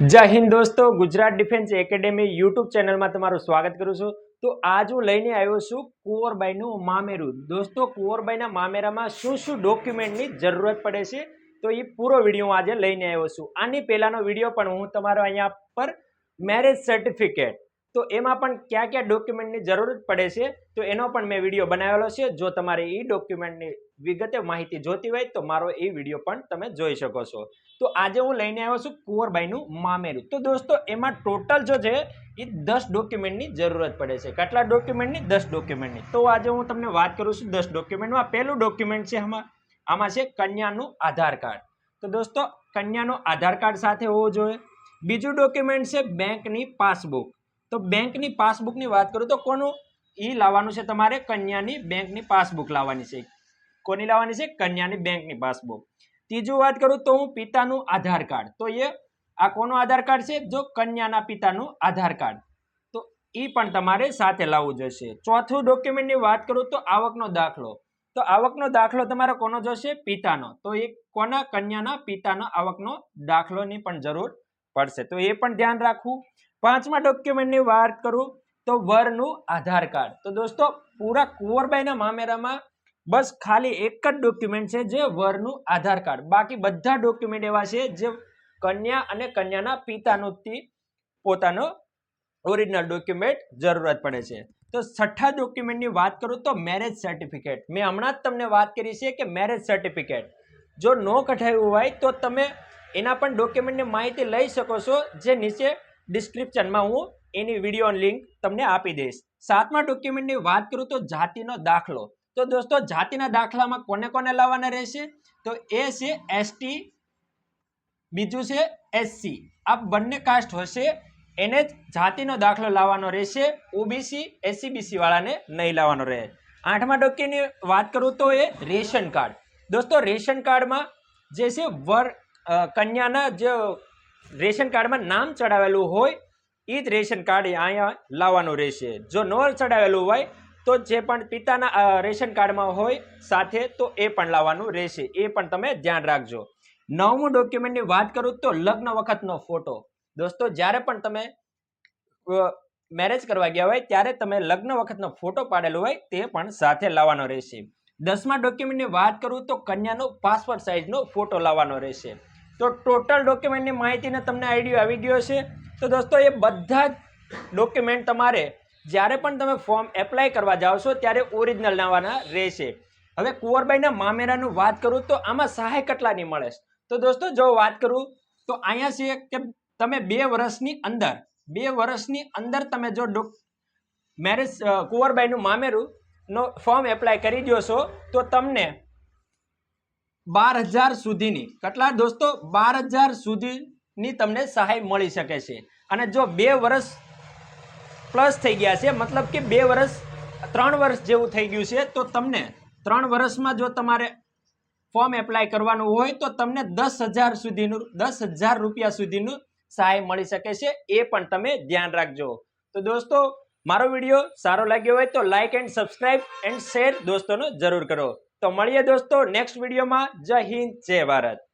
જય હિન્દ દોસ્તો, Gujarat defence academy YouTube ચેનલમાં તમારું સ્વાગત કરું છું. તો આજ હું લઈને આવ્યો છું કુંવરબાઈનું મામેરું. દોસ્તો, કુંવરબાઈના મામેરામાં શું શું ડોક્યુમેન્ટની જરૂરત પડે છે? તો એ પૂરો વીડિયો આજે લઈને આવ્યો છું. આની પહેલાંનો વીડિયો પણ હું તમારો અહીંયા પર મેરેજ સર્ટિફિકેટ તો એમાં પણ કયા કયા ડોક્યુમેન્ટની જરૂરત પડે છે, તો એનો પણ મેં વીડિયો બનાવેલો છે. જો તમારે એ ડોક્યુમેન્ટની વિગતે માહિતી જોતી હોય તો મારો એ વીડિયો પણ તમે જોઈ શકો છો. તો આજે હું લઈને આવ્યો છું કુંવરબાઈનું મામેરું. તો દોસ્તો, એમાં ટોટલ જો છે એ દસ ડોક્યુમેન્ટની જરૂરત પડે છે. કેટલા ડોક્યુમેન્ટની દસ ડોક્યુમેન્ટની તો આજે હું તમને વાત કરું છું દસ ડોક્યુમેન્ટમાં પહેલું ડોક્યુમેન્ટ છે આમાં આમાં છે કન્યાનું આધાર કાર્ડ. તો દોસ્તો, કન્યાનું આધાર કાર્ડ સાથે હોવું જોઈએ. બીજું ડોક્યુમેન્ટ છે બેંકની પાસબુક. તો બેંકની પાસબુકની વાત કરું તો કોનું? એ લાવવાનું છે તમારે કન્યાની બેંકની પાસબુક લાવવાની છે. કોની લાવવાની છે? કન્યાની બેંકની પાસબુક. ત્રીજું વાત કરું તો હું પિતાનું આધાર કાર્ડ. તો એ આ કોનું આધાર કાર્ડ છે? જો કન્યાના પિતાનું આધાર કાર્ડ. તો એ પણ તમારે સાથે લાવવું જોઈશે ચોથું ડોક્યુમેન્ટની વાત કરું તો આવકનો દાખલો. તો આવકનો દાખલો તમારો કોનો જોશે? પિતાનો. તો એ કોના? કન્યાના પિતાના આવકનો દાખલોની પણ જરૂર પડશે. તો એ પણ ધ્યાન રાખવું. પાંચમા ડોક્યુમેન્ટની વાત કરું તો વરનું આધાર કાર્ડ. તો દોસ્તો, પૂરા કુંવરબાઈના મામેરામાં બસ ખાલી એક જ ડોક્યુમેન્ટ છે જે વરનું આધાર કાર્ડ. બાકી બધા ડોક્યુમેન્ટ એવા છે જે કન્યા અને કન્યાના પિતાનુંથી પોતાનો ઓરિજિનલ ડોક્યુમેન્ટ જરૂરત પડે છે. તો છઠ્ઠા ડોક્યુમેન્ટની વાત કરું તો મેરેજ સર્ટિફિકેટ મેં હમણાં જ તમને વાત કરી છે કે મેરેજ સર્ટિફિકેટ જો ન કઢાવ્યું હોય તો તમે એના પણ ડોક્યુમેન્ટની માહિતી લઈ શકો છો જે નીચે ડિસ્ક્રિપ્શનમાં હું એની વીડિયો લિંક તમને આપી દઈશ. સાતમા ડોક્યુમેન્ટની વાત કરું તો જાતિનો દાખલો. તો દોસ્તો, જાતિના દાખલામાં કોને કોને લાવવાના રહેશે? તો એ છે એસટી બીજું છે એસસી આ બંને કાસ્ટ હશે, એને જ જાતિનો દાખલો લાવવાનો રહેશે. ઓબીસી એસસીબીસી વાળાને નહીં લાવવાનો રહે. આઠમા ડોક્યુની વાત કરું તો એ રેશન કાર્ડ. દોસ્તો, રેશન કાર્ડમાં જે છે વર કન્યાના જે રેશન કાર્ડમાં નામ ચડાવેલું હોય એ જ રેશન કાર્ડ અહીંયા લાવવાનું રહેશે. જો ન ચડાવેલું હોય, તો જે પણ પિતાના રેશન કાર્ડમાં હોય સાથે, તો એ પણ લાવવાનું રહેશે. એ પણ તમે ધ્યાન રાખજો. નવમું ડોક્યુમેન્ટની વાત કરું તો લગ્ન વખતનો ફોટો. દોસ્તો, જ્યારે પણ તમે મેરેજ કરવા ગયા હોય, ત્યારે તમે લગ્ન વખતનો ફોટો પાડેલો હોય, તે પણ સાથે લાવવાનો રહેશે. દસમા ડોક્યુમેન્ટની વાત કરું તો કન્યાનો પાસપોર્ટ સાઇઝનો ફોટો લાવવાનો રહેશે. તો ટોટલ ડોક્યુમેન્ટની માહિતીને તમને આઈડિયો આવી ગયો છે તો દોસ્તો, એ બધા જ ડોક્યુમેન્ટ તમારે જ્યારે પણ તમે ફોર્મ એપ્લાય કરવા જાઓ ત્યારે ઓરિજિનલ લાવવાના રહેશે. હવે કુંવરબાઈના મામેરાનું વાત કરું તો આમાં સહાય કેટલાની મળે તો દોસ્તો, જો વાત કરું તો અહીંયા છે કે તમે બે વર્ષની અંદર, બે વર્ષની અંદર તમે જો ડોક, મેરેજ કુંવરબાઈનું મામેરુંનો ફોર્મ એપ્લાય કરી દો છો, તો તમને બાર હજાર સુધીની. કેટલા દોસ્તો? બાર હજાર સુધીની તમને સહાય મળી શકે છે. અને જો બે વર્ષ પ્લસ થઈ ગયા છે, મતલબ કે બે વર્ષ ત્રણ વર્ષ જેવું થઈ ગયું છે, તો તમને ત્રણ વર્ષમાં જો તમારે ફોર્મ એપ્લાય કરવાનું હોય, તો તમને દસ હજાર સુધીનું, દસ હજાર રૂપિયા સુધીનું સહાય મળી શકે છે. એ પણ તમે ધ્યાન રાખજો. તો દોસ્તો, મારો વીડિયો સારો લાગ્યો હોય તો like and subscribe and share દોસ્તોનો જરૂર કરો. તો મળીએ દોસ્તો નેક્સ્ટ વિડીયોમાં. જય હિન્દ જય ભારત.